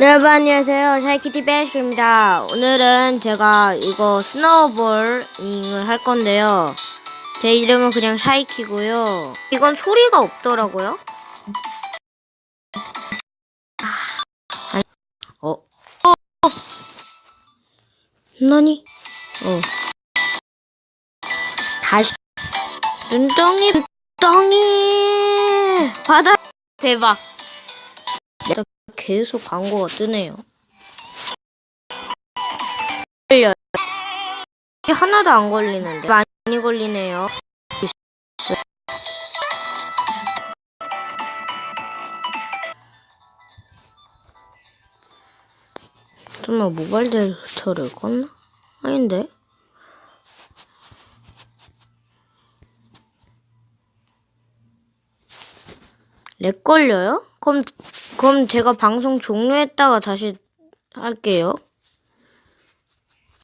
네, 여러분 안녕하세요. 샤이키티 베스입니다. 오늘은 제가 이거 스노우볼링을 할 건데요. 제 이름은 그냥 샤이키고요. 이건 소리가 없더라고요. 아, 어? 어? 나니? 어. 다시 눈덩이 눈덩이 바다 대박. 계속 광고가 뜨네요. 걸려요. 하나도 안 걸리는데 많이 걸리네요. 정말 모바일 데이터를 껐나? 아닌데? 렉 걸려요? 그럼, 그럼 제가 방송 종료했다가 다시 할게요.